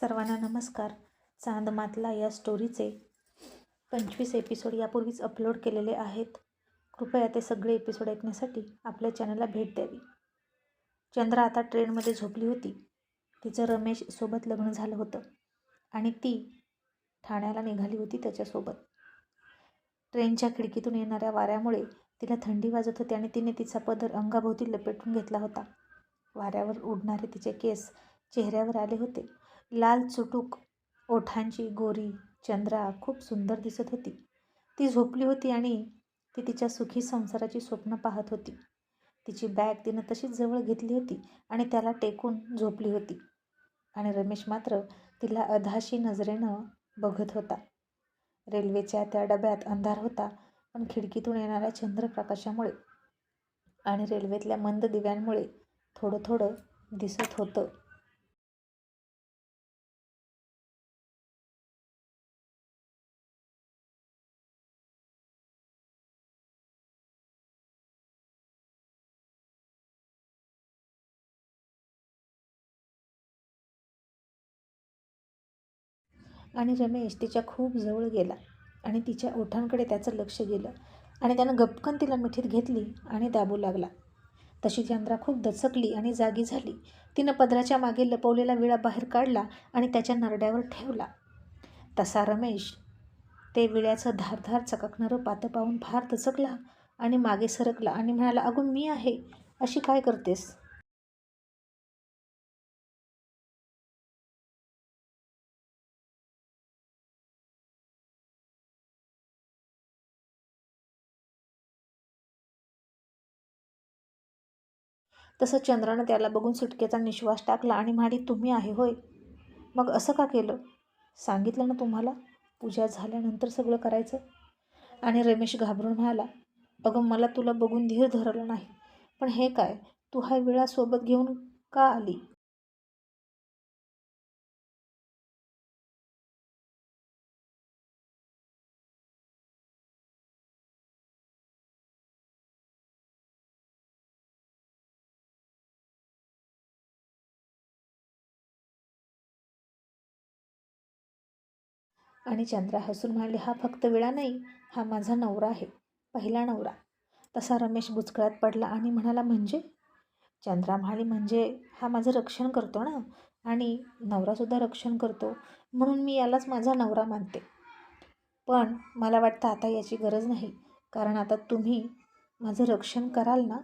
सर्वांना नमस्कार. चांदमातला या स्टोरीचे पंचवीस एपिसोड यापूर्वीच अपलोड केलेले आहेत. कृपया ते सगळे एपिसोड ऐकण्यासाठी आपल्या चॅनलला भेट द्यावी. चंद्रा आता ट्रेनमध्ये झोपली होती. तिचं रमेश सोबत लग्न झालं होतं. आणि ती ठाण्याला निघाली होती त्याच्यासोबत. ट्रेनच्या खिडकीतून येणाऱ्या वाऱ्यामुळे तिला थंडी वाजत होती आणि तिने तिचा पदर अंगाभोवती लपेटून घेतला होता. वाऱ्यावर उडणारे तिचे केस चेहऱ्यावर आले होते. लाल चुटूक ओठांची गोरी चंद्रा खूप सुंदर दिसत होती. ती झोपली होती आणि ती तिच्या सुखी संसाराची स्वप्न पाहत होती. तिची बॅग तिनं तशीच जवळ घेतली होती आणि त्याला टेकून झोपली होती. आणि रमेश मात्र तिला अधाशी नजरेनं बघत होता. रेल्वेच्या त्या डब्यात अंधार होता पण खिडकीतून येणाऱ्या चंद्रप्रकाशामुळे आणि रेल्वेतल्या मंद दिव्यांमुळे थोडं थोडं दिसत होतं. आणि रमेश तिच्या खूप जवळ गेला आणि तिच्या ओठांकडे त्याचं लक्ष गेलं आणि त्यानं गपकन तिला मिठीत घेतली आणि दाबू लागला. तशी चंद्रा खूप दचकली आणि जागी झाली. तिनं पदराच्या मागे लपवलेला विळा बाहेर काढला आणि त्याच्या नरड्यावर ठेवला. तसा रमेश ते विळ्याचं धारधार चककणारं पातं पाहून फार दचकला आणि मागे सरकला आणि म्हणाला अगो मी आहे. अशी काय करतेस? तसं चंद्रानं त्याला बघून सुटकेचा निश्वास टाकला आणि म्हणाली तुम्ही आहे होय. मग असं का केलं? सांगितलं ना तुम्हाला पूजा झाल्यानंतर सगळं करायचं. आणि रमेश घाबरून म्हणाला अगं मला तुला बघून धीर धरलं नाही पण हे काय तू हा विळा सोबत घेऊन का आली? आणि चंद्रा हसून म्हणाली हा फक्त विळा नाही हा माझा नवरा आहे पहिला नवरा. तसा रमेश बुचकळ्यात पडला आणि म्हणाला म्हणजे? चंद्रा म्हणाली म्हणजे हा माझं रक्षण करतो ना आणि नवरासुद्धा रक्षण करतो म्हणून मी यालाच माझा नवरा मानते. पण मला वाटतं आता याची गरज नाही कारण आता तुम्ही माझं रक्षण कराल ना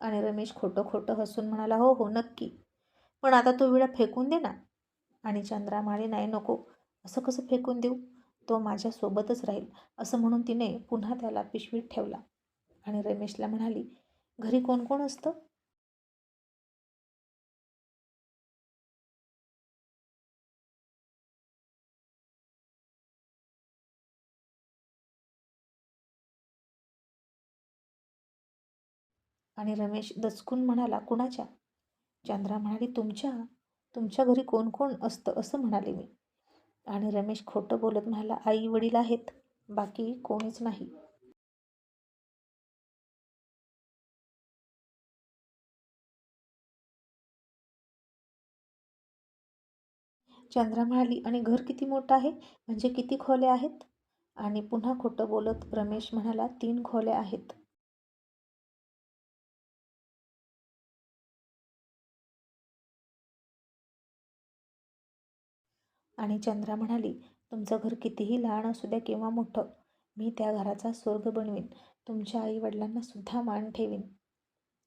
आणि रमेश खोटं खोटं हसून म्हणाला हो हो नक्की. पण आता तो विळा फेकून दे ना. आणि चंद्रा म्हणाली नाही नको. असं कसं फेकून देऊ? तो माझ्यासोबतच राहील. असं म्हणून तिने पुन्हा त्याला पिशवीत ठेवला. आणि रमेशला म्हणाली घरी कोण कोण असतं? आणि रमेश दचकून म्हणाला कुणाच्या? चांद्रा म्हणाली तुमच्या? तुमच्या घरी कोण कोण असतं असं म्हणाले मी. आणि रमेश खोटं बोलत म्हणाला आई वडील आहेत बाकी कोणीच नाही. चंद्रा म्हणाली आणि घर किती मोठं आहे? म्हणजे किती खोल्या आहेत? आणि पुन्हा खोटं बोलत रमेश म्हणाला तीन खोल्या आहेत. आणि चंद्रा म्हणाली तुमचं घर कितीही लहान असू द्या किंवा मोठं मी त्या घराचा स्वर्ग बनवीन. तुमच्या आईवडिलांना सुद्धा मान ठेवीन.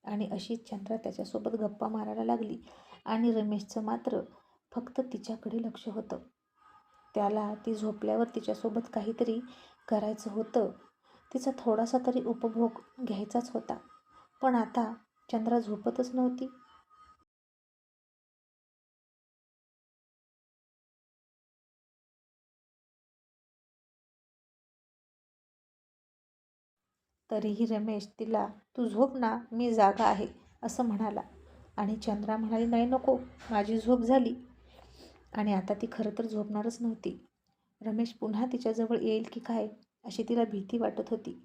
आणि अशीच चंद्रा त्याच्यासोबत गप्पा मारायला लागली. आणि रमेशचं मात्र फक्त तिच्याकडे लक्ष होतं. त्याला ती झोपल्यावर तिच्यासोबत काहीतरी करायचं होतं. तिचा थोडासा तरी उपभोग घ्यायचाच होता. पण आता चंद्रा झोपतच नव्हती. तरीही रमेश तिला तू झोप ना मी जागा आहे असं म्हणाला. आणि चंद्रा म्हणाली नाही नको माझी झोप झाली. आणि आता ती खरं तर झोपणारच नव्हती. रमेश पुन्हा तिच्याजवळ येईल की काय अशी तिला भीती वाटत होती.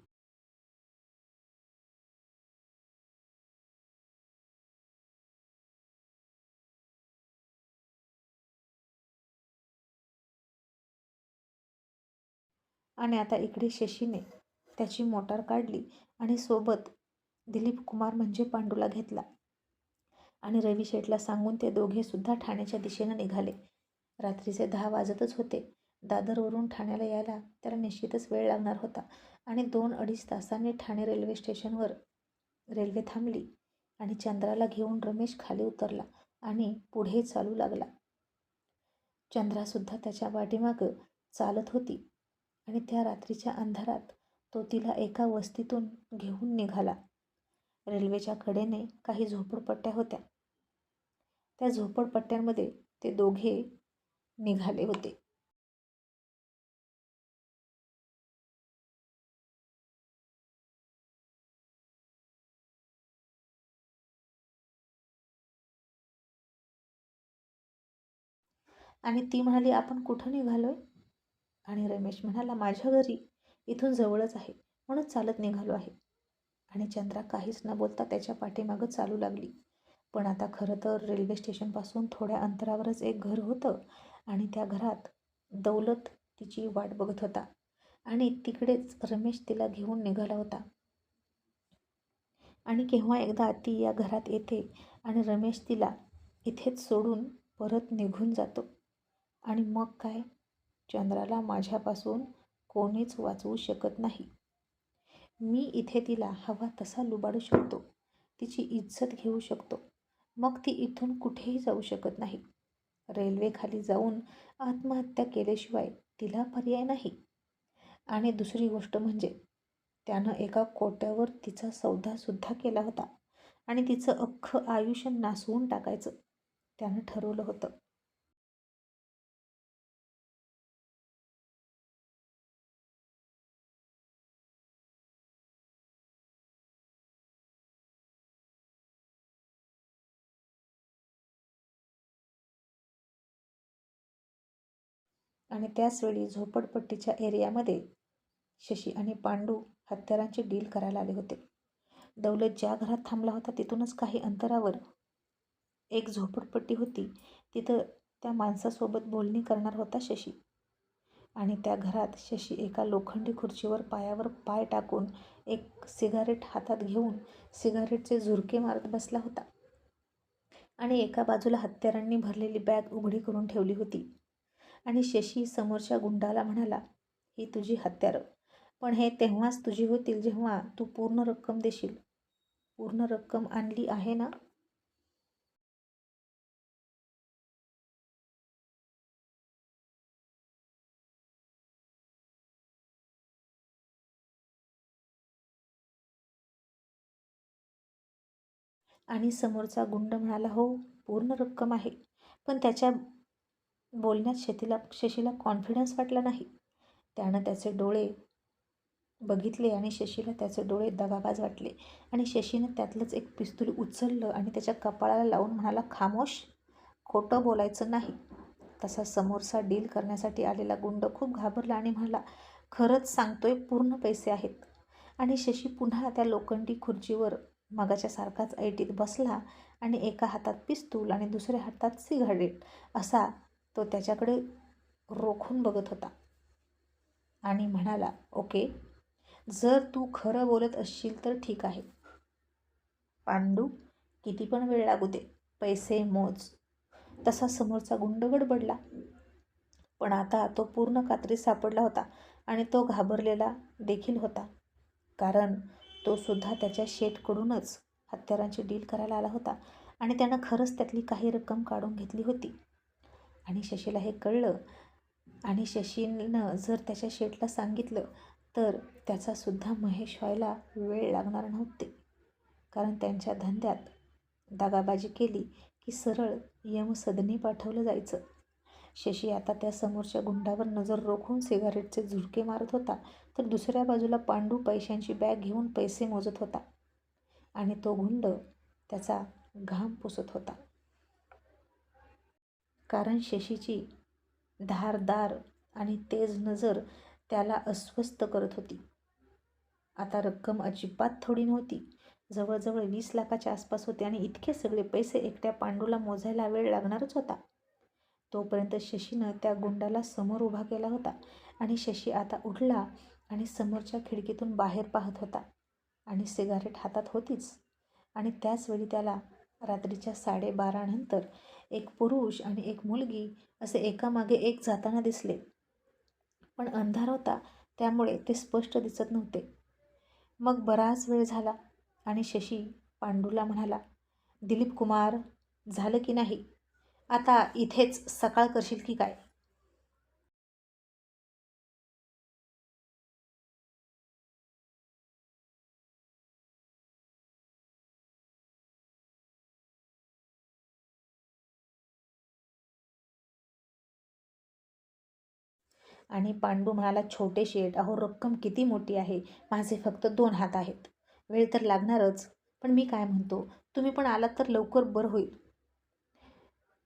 आणि आता इकडे शशीने त्याची मोटार काढली आणि सोबत दिलीप कुमार म्हणजे पांडूला घेतला. आणि रवी शेठला सांगून ते दोघेसुद्धा ठाण्याच्या दिशेनं निघाले. रात्रीचे दहा वाजतच होते. दादरवरून ठाण्याला यायला त्याला निश्चितच वेळ लागणार होता आणि दोन अडीच तासांनी ठाणे रेल्वे स्टेशनवर रेल्वे थांबली आणि चंद्राला घेऊन रमेश खाली उतरला आणि पुढे चालू लागला. चंद्रासुद्धा त्याच्या पाठीमागं चालत होती आणि त्या रात्रीच्या अंधारात तो तिला एका वस्तीतून घेऊन निघाला. रेल्वेच्या कडेने काही झोपडपट्ट्या होत्या. त्या झोपडपट्ट्यांमध्ये ते दोघे निघाले होते. आणि ती म्हणाली आपण कुठं निघालोय? आणि रमेश म्हणाला माझ्या घरी. इथून जवळच आहे. म्हणून चालत निघालो आहे. आणि चंद्रा काहीच न बोलता त्याच्या पाठीमागं चालू लागली. पण आता खरं तर रेल्वे स्टेशनपासून थोड्या अंतरावरच एक घर होतं आणि त्या घरात दौलत तिची वाट बघत होता. आणि तिकडेच रमेश तिला घेऊन निघाला होता. आणि केव्हा एकदा ती या घरात येते आणि रमेश तिला इथेच सोडून परत निघून जातो. आणि मग काय? चंद्राला माझ्यापासून कोणीच वाचवू शकत नाही. मी इथे तिला हवा तसा लुबाडू शकतो. तिची इज्जत घेऊ शकतो. मग ती इथून कुठेही जाऊ शकत नाही. रेल्वेखाली जाऊन आत्महत्या केल्याशिवाय तिला पर्याय नाही. आणि दुसरी गोष्ट म्हणजे त्यानं एका कोट्यावर तिचा सौदासुद्धा केला होता. आणि तिचं अख्खं आयुष्य नासवून टाकायचं. त्यानं ठरवलं होतं. आणि त्याचवेळी झोपडपट्टीच्या एरियामध्ये शशी आणि पांडू हत्यारांची डील करायला आले होते. दौलत ज्या घरात थांबला होता तिथूनच काही अंतरावर एक झोपडपट्टी होती. तिथं त्या माणसासोबत बोलणी करणार होता शशी. आणि त्या घरात शशी एका लोखंडी खुर्चीवर पायावर पाय टाकून एक सिगारेट हातात घेऊन सिगारेटचे झुरके मारत बसला होता. आणि एका बाजूला हत्यारांनी भरलेली बॅग उघडी करून ठेवली होती. आणि शशी समोरच्या गुंडाला म्हणाला ही तुझी हत्यारं. पण हे तेव्हाच तुझी होतील जेव्हा तू पूर्ण रक्कम देशील. पूर्ण रक्कम आणली आहे ना? आणि समोरचा गुंड म्हणाला हो पूर्ण रक्कम आहे. पण त्याच्या बोलण्यात शेतीला शशीला कॉन्फिडन्स वाटला नाही. त्यानं त्याचे डोळे बघितले आणि शशीला त्याचे डोळे दगाबाज वाटले. आणि शशीनं त्यातलंच एक पिस्तूल उचललं आणि त्याच्या कपाळाला लावून म्हणाला खामोश खोटं बोलायचं नाही. तसा समोरचा डील करण्यासाठी आलेला गुंड खूप घाबरला आणि म्हणाला खरंच सांगतोय पूर्ण पैसे आहेत. आणि शशी पुन्हा त्या लोखंडी खुर्चीवर मगाच्या सारखाच ऐटीत बसला आणि एका हातात पिस्तूल आणि दुसऱ्या हातात सिगारेट असा तो त्याच्याकडे रोखून बघत होता. आणि म्हणाला ओके जर तू खरं बोलत असशील तर ठीक आहे. पांडू किती पण वेळ लागू दे पैसे मोज. तसा समोरचा गुंड गडबडला. पण आता तो पूर्ण कात्री सापडला होता आणि तो घाबरलेला देखील होता. कारण तो सुद्धा त्याच्या शेटकडूनच हत्यारांची डील करायला आला होता आणि त्यानं खरंच त्यातली काही रक्कम काढून घेतली होती. आणि शशीला हे कळलं. आणि शशीनं जर त्याच्या शेटला सांगितलं तर त्याचासुद्धा महेश व्हायला वेळ लागणार नव्हते. कारण त्यांच्या धंद्यात दागाबाजी केली की सरळ यमसदनी पाठवलं जायचं. शशी आता त्या समोरच्या गुंडावर नजर रोखून सिगारेटचे झुरके मारत होता तर दुसऱ्या बाजूला पांडू पैशांची बॅग घेऊन पैसे मोजत होता. आणि तो गुंड त्याचा घाम पुसत होता. कारण शशीची धारदार आणि तेज नजर त्याला अस्वस्थ करत होती. आता रक्कम अजिबात थोडी नव्हती. जवळजवळ वीस लाखाच्या आसपास होते आणि इतके सगळे पैसे एकट्या पांडूला मोजायला वेळ लागणारच होता. तोपर्यंत शशीनं त्या गुंडाला समोर उभा केला होता आणि शशी आता उठला आणि समोरच्या खिडकीतून बाहेर पाहत होता आणि सिगारेट हातात होतीच. आणि त्याचवेळी त्याला रात्रीच्या साडेबारानंतर एक पुरुष आणि एक मुलगी असे एकामागे एक जाताना दिसले. पण अंधार होता त्यामुळे ते स्पष्ट दिसत नव्हते. मग बराच वेळ झाला आणि शशी पांडूला म्हणाला दिलीप कुमार झालं की नाही? आता इथेच सकाळ करशील की काय? आणि पांडू म्हणाला छोटे शेठ अहो रक्कम किती मोठी आहे? माझे फक्त दोन हात आहेत. वेळ तर लागणारच पण मी काय म्हणतो? तुम्ही पण आलात तर लवकर बरं होईल.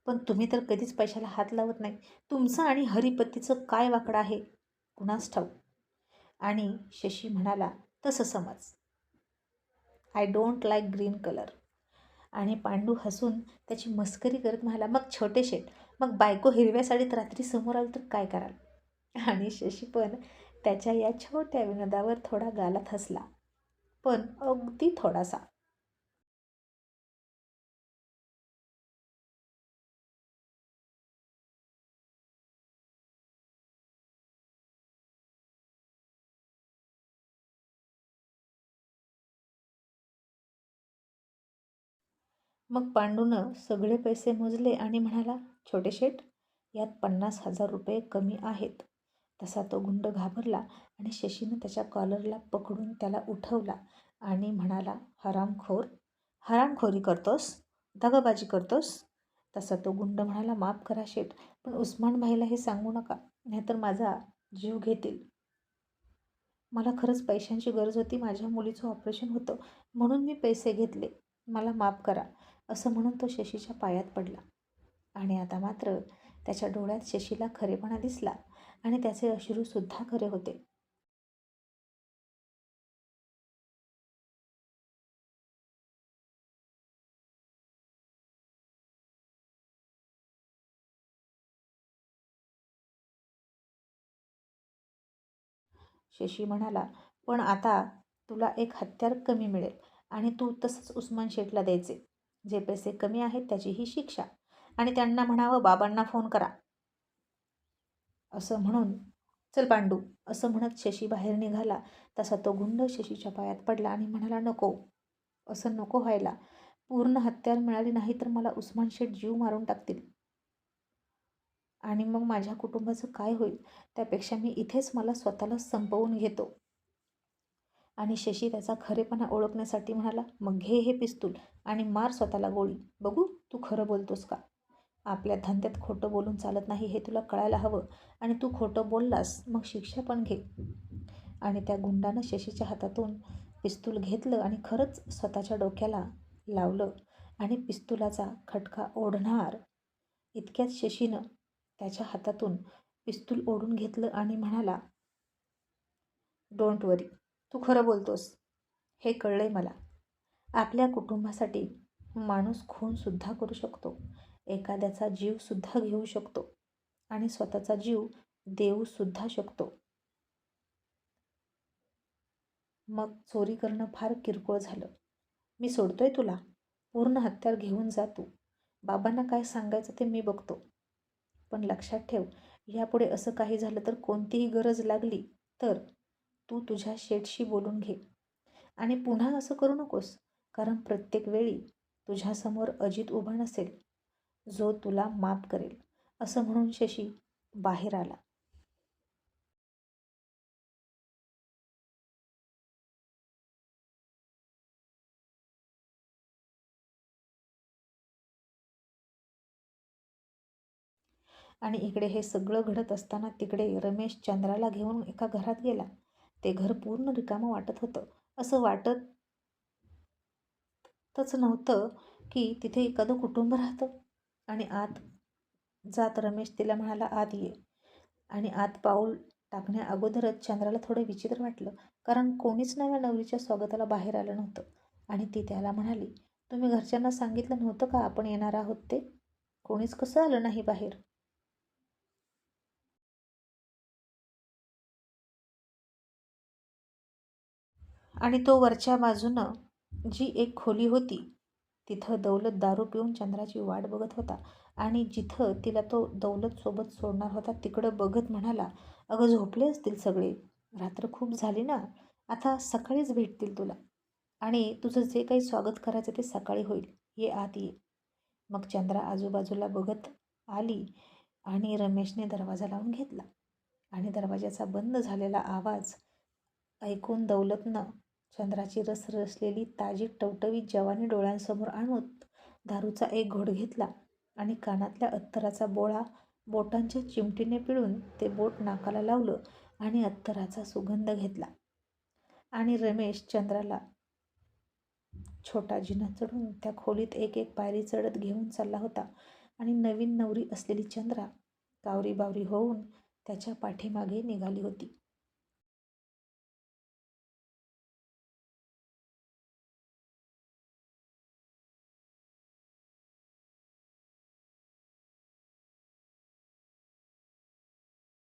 पण तुम्ही तर कधीच पैशाला हात लावत नाही. तुमचं आणि हरिपतीचं काय वाकडं आहे? कुणास ठाऊ आणि शशी म्हणाला तसं समज. I don't like green colour आणि पांडू हसून त्याची मस्करी करत म्हणाला मग छोटे शेट मग बायको हिरव्या साडीत रात्री समोर आलं तर काय कराल? आणि शशी पण त्याच्या या छोट्या विनोदावर थोडा गालात हसला. पण अगदी थोडासा. मग पांडूनं सगळे पैसे मोजले आणि म्हणाला छोटे शेठ यात पन्नास हजार रुपये कमी आहेत. तसा तो गुंड घाबरला आणि शशीनं त्याच्या कॉलरला पकडून त्याला उठवला आणि म्हणाला हरामखोर हरामखोरी करतोस? दगाबाजी करतोस? तसा तो गुंड म्हणाला माफ करा शेठ पण उस्मान भाईला हे सांगू नका नाहीतर माझा जीव घेतील. मला खरंच पैशांची गरज होती माझ्या मुलीचं ऑपरेशन होतं म्हणून मी पैसे घेतले. मला माफ करा असं म्हणून तो शशीच्या पायात पडला. आणि आता मात्र त्याच्या डोळ्यात शशीला खरेपणा दिसला. आणि त्याचे अश्रूसुद्धा खरे होते. शशी म्हणाला पण आता तुला एक हत्यार कमी मिळेल आणि तू तसंच उस्मान शेठला द्यायचे. जे पैसे कमी आहेत त्याची ही शिक्षा. आणि त्यांना म्हणावं बाबांना फोन करा. असं म्हणून चल पांडू असं म्हणत शशी बाहेर निघाला. तसा तो गुंड शशीच्या पायात पडला आणि म्हणाला नको असं नको व्हायला. पूर्ण हत्यार मिळाली नाही तर मला उस्मान शेठ जीव मारून टाकतील. आणि मग माझ्या कुटुंबाचं काय होईल? त्यापेक्षा मी इथेच मला स्वतःला संपवून घेतो. आणि शशी त्याचा खरेपणा ओळखण्यासाठी म्हणाला मग घे हे पिस्तूल आणि मार स्वतःला गोळी. बघू तू खरं बोलतोस का? आपल्या धंद्यात खोटं बोलून चालत नाही हे तुला कळायला हवं आणि तू खोटं बोललास मग शिक्षा पण घे. आणि त्या गुंडानं शशीच्या हातातून पिस्तूल घेतलं आणि खरंच स्वतःच्या डोक्याला लावलं आणि पिस्तुलाचा खटका ओढणार. इतक्यात शशीनं त्याच्या हातातून पिस्तूल ओढून घेतलं आणि म्हणाला डोंट वरी तू खरं बोलतोस. हे कळलंय मला. आपल्या कुटुंबासाठी माणूस खूनसुद्धा करू शकतो. एखाद्याचा जीवसुद्धा घेऊ शकतो आणि स्वतःचा जीव देऊसुद्धा शकतो. मग चोरी करणं फार किरकोळ झालं. मी सोडतोय तुला. पूर्ण हत्यार घेऊन जा तू. बाबांना काय सांगायचं ते मी बघतो. पण लक्षात ठेव यापुढे असं काही झालं तर कोणतीही गरज लागली तर तू तुझ्या शेठशी बोलून घे. आणि पुन्हा असं करू नकोस कारण प्रत्येक वेळी तुझ्यासमोर अजित उभा नसेल. जो तुला माफ करेल. असं म्हणून शशी बाहेर आला. आणि इकडे हे सगळं घडत असताना तिकडे रमेश चंद्राला घेऊन एका घरात गेला. ते घर पूर्ण रिकामं वाटत होतं. असं वाटतच नव्हतं की तिथे एखादं कुटुंब राहतं. आणि आत जात रमेश तिला म्हणाला आत ये. आणि आत पाऊल टाकण्या अगोदरच चंद्राला थोडं विचित्र वाटलं कारण कोणीच नव्या नवरीच्या स्वागताला बाहेर आलं नव्हतं. आणि ती त्याला म्हणाली तुम्ही घरच्यांना सांगितलं नव्हतं का आपण येणार आहोत ते? कोणीच कसं आलं नाही बाहेर? आणि तो वरच्या बाजूनं जी एक खोली होती तिथं दौलत दारू पिऊन चंद्राची वाट बघत होता. आणि जिथं तिला तो दौलत सोबत सोडणार होता तिकडं बघत म्हणाला अगं झोपले असतील सगळे? रात्र खूप झाली ना? आता सकाळीच भेटतील तुला. आणि तुझं जे काही स्वागत करायचं ते सकाळी होईल. ये आत ये. मग चंद्रा आजूबाजूला बघत आली आणि रमेशने दरवाजा लावून घेतला. आणि दरवाजाचा बंद झालेला आवाज ऐकून दौलतनं चंद्राची रसरसलेली ताजी टवटवीत जवानी डोळ्यांसमोर आणून दारूचा एक घोट घेतला आणि कानातल्या अत्तराचा बोळा बोटांच्या चिमटीने पिळून ते बोट नाकाला लावलं आणि अत्तराचा सुगंध घेतला. आणि रमेश चंद्राला छोटा जिना चढून त्या खोलीत एक एक पायरी चढत घेऊन चालला होता आणि नवीन नवरी असलेली चंद्रा कावरी बावरी होऊन त्याच्या पाठीमागे निघाली होती.